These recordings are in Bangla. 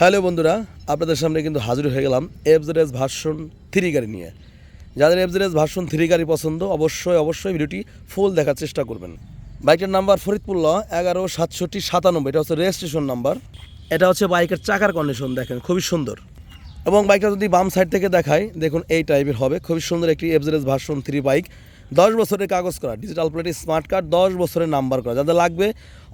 হ্যালো বন্ধুরা, আপনাদের সামনে কিন্তু হাজির হয়ে গেলাম এফজেডএস ভার্সন থ্রি গাড়ি নিয়ে। যাদের এফজেডএস ভার্সন থ্রি গাড়ি পছন্দ, অবশ্যই অবশ্যই ভিডিওটি ফুল দেখার চেষ্টা করবেন। বাইকের নাম্বার ফরিদপুর ল, এগারো সাতষট্টি সাতানব্বই, এটা হচ্ছে রেজিস্ট্রেশন নাম্বার এটা হচ্ছে বাইকের চাকার কন্ডিশন দেখেন, খুবই সুন্দর। এবং বাইকটা যদি বাম সাইড থেকে দেখায় দেখুন এই টাইপের হবে। খুবই সুন্দর একটি এফজেডএস ভার্সন থ্রি বাইক দশ বছরের কাগজ করা ডিজিটাল প্লেট স্মার্ট কার্ড দশ বছরের নাম্বার করা। যাদের লাগবে,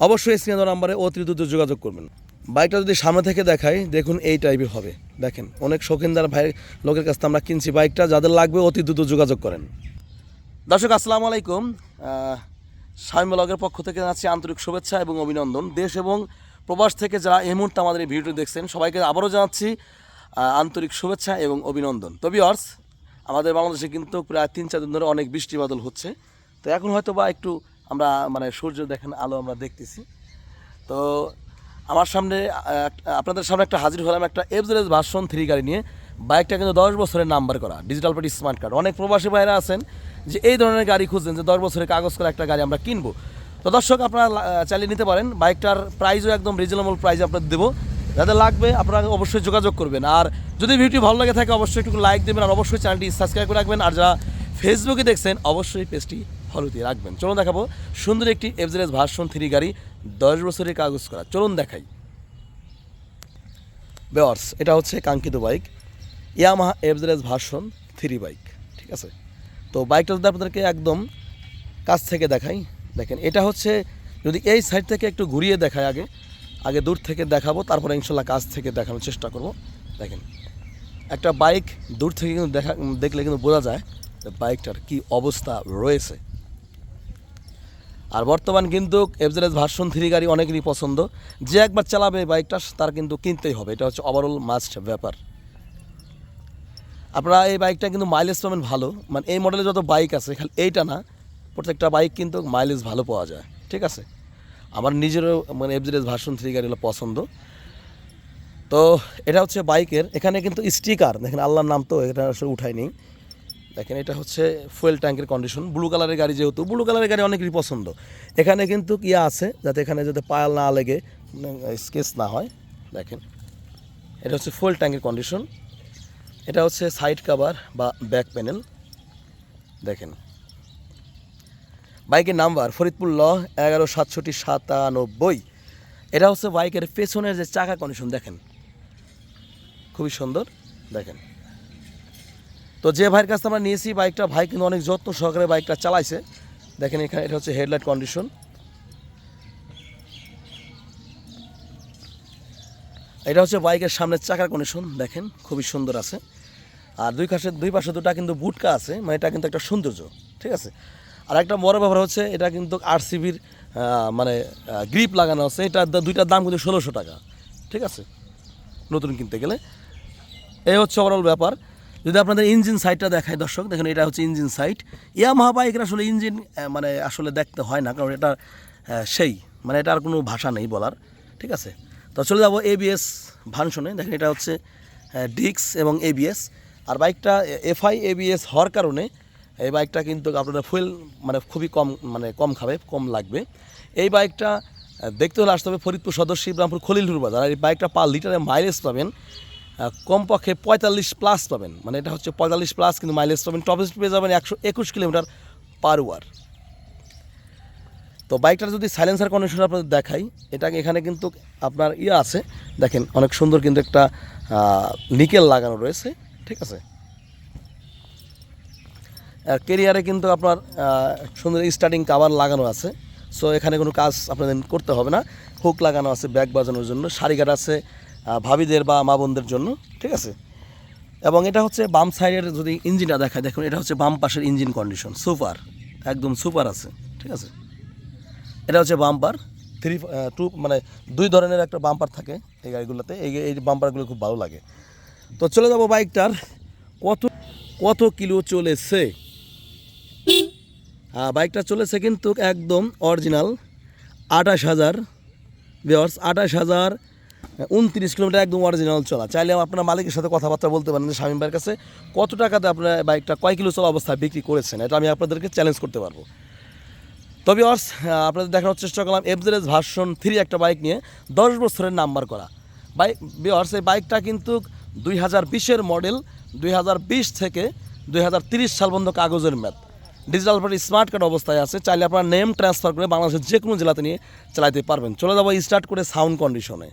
অবশ্যই স্ক্রিনে নাম্বারে অতি দ্রুত যোগাযোগ করবেন। বাইকটা যদি সামনে থেকে দেখাই, দেখুন এই টাইপের হবে। দেখেন, অনেক শৌখিনদার ভাই লোকের কাছ থেকে আমরা কিনছি বাইকটা, যাদের লাগবে অতি দ্রুত যোগাযোগ করেন। দর্শক, আসসালামু আলাইকুম। স্বামী ব্লগের পক্ষ থেকে জানাচ্ছি আন্তরিক শুভেচ্ছা এবং অভিনন্দন। দেশ এবং প্রবাস থেকে যারা এই মুহূর্তে আমাদের এই ভিডিওটি দেখছেন, সবাইকে আবারও জানাচ্ছি আন্তরিক শুভেচ্ছা এবং অভিনন্দন। তো বিয়ার্স আমাদের বাংলাদেশে কিন্তু প্রায় তিন, চার দিন ধরে অনেক বৃষ্টি বাদল হচ্ছে। তো এখন হয়তো বা একটু আমরা মানে সূর্য দেখেন, আলো আমরা দেখতেছি। তো আমার সামনে আপনাদের সামনে একটা হাজির হলাম একটা এফজেলেস ভার্সন থ্রি গাড়ি নিয়ে। বাইকটা কিন্তু দশ বছরের নাম্বার করা ডিজিটাল পেটি স্মার্ট কার্ড অনেক প্রবাসী ভাইরা আছেন যে এই ধরনের গাড়ি খুঁজছেন যে দশ বছরের কাগজ করা একটা গাড়ি আমরা কিনবো। তো দর্শক, আপনারা চালিয়ে নিতে পারেন। বাইকটার প্রাইসও একদম রিজনেবল প্রাইস আপনাদের দেবো। যাদের লাগবে, আপনারা অবশ্যই যোগাযোগ করবেন। আর যদি ভিডিওটি ভালো লাগে থাকে, অবশ্যই একটু লাইক দেবেন। আর অবশ্যই চ্যানেলটি সাবস্ক্রাইব করে রাখবেন। আর যারা ফেসবুকে দেখছেন, অবশ্যই পেজটি ফলো দিয়ে রাখবেন। চলুন দেখাবো সুন্দর একটি এফজেলেস ভার্সন থ্রি গাড়ি, দশ বছরের কাগজ করা। চলুন দেখাই। বেওয়ার্স এটা হচ্ছে কাঙ্ক্ষিত bike Yamaha FZS version three bike ঠিক আছে? তো বাইকটা যদি আপনাদেরকে একদম কাছ থেকে দেখাই, দেখেন, এটা হচ্ছে যদি এই সাইড থেকে একটু ঘুরিয়ে দেখায় আগে আগে দূর থেকে দেখাবো, তারপরে ইনশাল্লাহ কাছ থেকে দেখানোর চেষ্টা করব। দেখেন, একটা বাইক দূর থেকে কিন্তু দেখা, দেখলে কিন্তু বোঝা যায় বাইকটার কি অবস্থা রয়েছে। আর বর্তমান কিন্তু এফজেডএস ভার্সন থ্রি গাড়ি অনেকেরই পছন্দ। যে একবার চালাবে বাইকটা, তার কিন্তু কিনতেই হবে। এটা হচ্ছে ওভারঅল মাস্ট ব্যাপার। আপনারা এই বাইকটা কিন্তু মাইলেজ পাবেন ভালো। মানে এই মডেলে যত বাইক আছে, খালি এইটা না, প্রত্যেকটা বাইক কিন্তু মাইলেজ ভালো পাওয়া যায়। ঠিক আছে? আমার নিজেরও মানে এফজেডএস ভার্সন থ্রি গাড়িগুলো পছন্দ। তো এটা হচ্ছে বাইকের। এখানে কিন্তু স্টিকার দেখেন আল্লাহর নাম তো, এটা আসলে উঠায়নি দেখেন, এটা হচ্ছে ফুয়েল ট্যাঙ্কের কন্ডিশন ব্লু কালারের গাড়ি যেহেতু ব্লু কালারের গাড়ি অনেকেরই পছন্দ। এখানে কিন্তু ইয়ে আছে, যাতে এখানে যাতে পায়াল না লেগে স্কেচ না হয়। দেখেন, এটা হচ্ছে ফুয়েল ট্যাঙ্কের কন্ডিশন এটা হচ্ছে সাইড কাভার বা ব্যাক প্যানেল দেখেন, বাইকের নাম্বার ফরিদপুর ল, এগারো সাতষট্টি সাতানব্বই। এটা হচ্ছে বাইকের পেছনের যে চাকা কন্ডিশন দেখেন। খুবই সুন্দর। দেখেন তো যে ভাইয়ের কাছে আমরা নিয়েছি, বাইকটা ভাই কিন্তু অনেক যত্ন সহকারে বাইকটা চালাইছে। দেখেন এখানে এটা হচ্ছে হেডলাইট কন্ডিশন। এটা হচ্ছে বাইকের সামনের চাকার কন্ডিশন দেখেন খুবই সুন্দর আছে। আর দুই পাশে দুই পাশে দুটা কিন্তু বুটকা আছে মানে এটা কিন্তু একটা সৌন্দর্য, ঠিক আছে? আর একটা বড় ব্যাপার হচ্ছে, এটা কিন্তু আর সিবির মানে গ্রিপ লাগানো আছে, এটা দুইটার দাম কিন্তু ষোলোশো টাকা, ঠিক আছে? নতুন কিনতে গেলে। এই হচ্ছে ওভারঅল ব্যাপার। যদি আপনাদের ইঞ্জিন সাইডটা দেখায় দর্শক, দেখেন এটা হচ্ছে ইঞ্জিন সাইড ইয়ামাহা বাইকের আসলে ইঞ্জিন মানে আসলে দেখতে হয় না, কারণ এটা সেই মানে এটা আর কোনো ভাষা নেই বলার, ঠিক আছে? তো চলে যাব এবিএস ভানশনে দেখেন এটা হচ্ছে ডিক্স এবং এবিএস আর বাইকটা এফআই এবিএস হওয়ার কারণে, এই বাইকটা কিন্তু আপনাদের ফুয়েল মানে খুবই কম মানে কম খাবে, কম লাগবে। এই বাইকটা দেখতে হলে আসতে হবে ফরিদপুর সদস্য ইব্রাহিমপুর খলিলুর বাজার আর এই বাইকটা পার লিটারে মাইলেজ পাবেন কমপক্ষে পঁয়তাল্লিশ প্লাস পাবেন। মানে এটা হচ্ছে পঁয়তাল্লিশ প্লাস কিন্তু মাইলেজ পাবেন। টপ স্পিড পেয়ে যাবেন একশো একুশ কিলোমিটার পার ওয়ার তো বাইকটার যদি সাইলেন্সার কন্ডিশন আপনাদের দেখাই, এটা এখানে কিন্তু আপনার ইয়ে আছে। দেখেন, অনেক সুন্দর কিন্তু একটা নিকেল লাগানো রয়েছে। ঠিক আছে? আর কেরিয়ারে কিন্তু আপনার সুন্দর স্টার্টিং কাভার লাগানো আছে। সো এখানে কোনো কাজ আপনাদের করতে হবে না। হুক লাগানো আছে, ব্যাগ বাজানোর জন্য। শাড়িঘাট আছে ভাবিদের বা মা বোনদের জন্য, ঠিক আছে? এবং এটা হচ্ছে বাম সাইডের যদি ইঞ্জিনটা দেখায়, দেখুন, এটা হচ্ছে বাম পাশের ইঞ্জিন কন্ডিশন সুপার, একদম সুপার আছে, ঠিক আছে? এটা হচ্ছে বাম্পার থ্রি টু মানে দুই ধরনের একটা বাম্পার থাকে এই গাড়িগুলোতে, এই এই বাম্পারগুলো খুব ভালো লাগে। তো চলে যাব বাইকটার, কত কত কিলো চলেছে? হ্যাঁ বাইকটা চলেছে কিন্তু একদম অরিজিনাল আঠাশ হাজার বিয়ার্স আঠাশ হাজার উনত্রিশ কিলোমিটার একদম অরিজিনাল চলা। চাইলে আপনার মালিকের সাথে কথাবার্তা বলতে পারেন স্বামী ভাইয়ের কাছে কত টাকাতে আপনার বাইকটা কয় কিলো চলা অবস্থায় বিক্রি করেছেন? এটা আমি আপনাদেরকে চ্যালেঞ্জ করতে পারব। তবে অর্স আপনাদের দেখানোর চেষ্টা করলাম F Z S version three একটা বাইক নিয়ে দশ বছরের নাম্বার করা। বাইক বিয়ার্স এই বাইকটা কিন্তু দুই হাজার বিশের মডেল দুই হাজার বিশ থেকে দুই হাজার তিরিশ সাল পর্যন্ত কাগজের ম্যাথ ডিজিটাল পার্টি স্মার্ট কার্ড অবস্থায় আছে, চাইলে আপনার নেম ট্রান্সফার করে বাংলাদেশের যে কোনো জেলাতে নিয়ে চালাতে পারবেন। চলে যাব স্টার্ট করে সাউন্ড কন্ডিশনে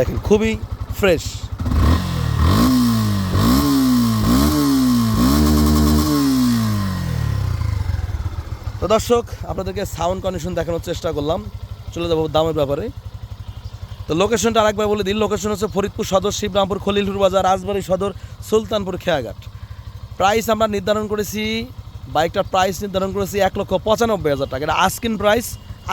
দেখেন, খুবই ফ্রেশ তো দর্শক, আপনাদেরকে সাউন্ড কন্ডিশন দেখানোর চেষ্টা করলাম। চলে যাব দামের ব্যাপারে। তো লোকেশনটা আরেকবার বলে দিন লোকেশন হচ্ছে ফরিদপুর সদর, শিবরামপুর খলিলপুর বাজার, রাজবাড়ী সদর, সুলতানপুর, খেয়াঘাট। প্রাইস আমরা নির্ধারণ করেছি, বাইকটার প্রাইস নির্ধারণ করেছি এক লক্ষ পঁচানব্বই হাজার টাকা। এটা আস্কিন প্রাইস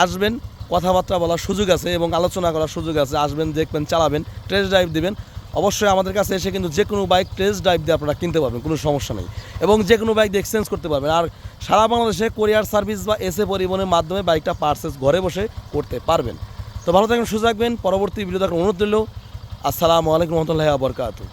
আসবেন। কথাবার্তা বলার সুযোগ আছে এবং আলোচনা করার সুযোগ আছে। আসবেন, দেখবেন, চালাবেন টেস্ট ড্রাইভ দিবেন। অবশ্যই আমাদের কাছে এসে কিন্তু যে কোনো বাইক টেস্ট ড্রাইভ দিয়ে আপনারা কিনতে পারবেন, কোনো সমস্যা নেই। এবং যে কোনো বাইক এক্সচেঞ্জ করতে পারবেন। আর সারা বাংলাদেশে কোরিয়ার সার্ভিস বা এসে পরিবহনের মাধ্যমে বাইকটা পার্সেস ঘরে বসে করতে পারবেন। তো ভালো থাকবেন সুযোগ রাখবেন পরবর্তী ভিডিও দেখার অনুরোধ দিল আসসালামু আলাইকুম রহমতুল্লাহ আবরকাতু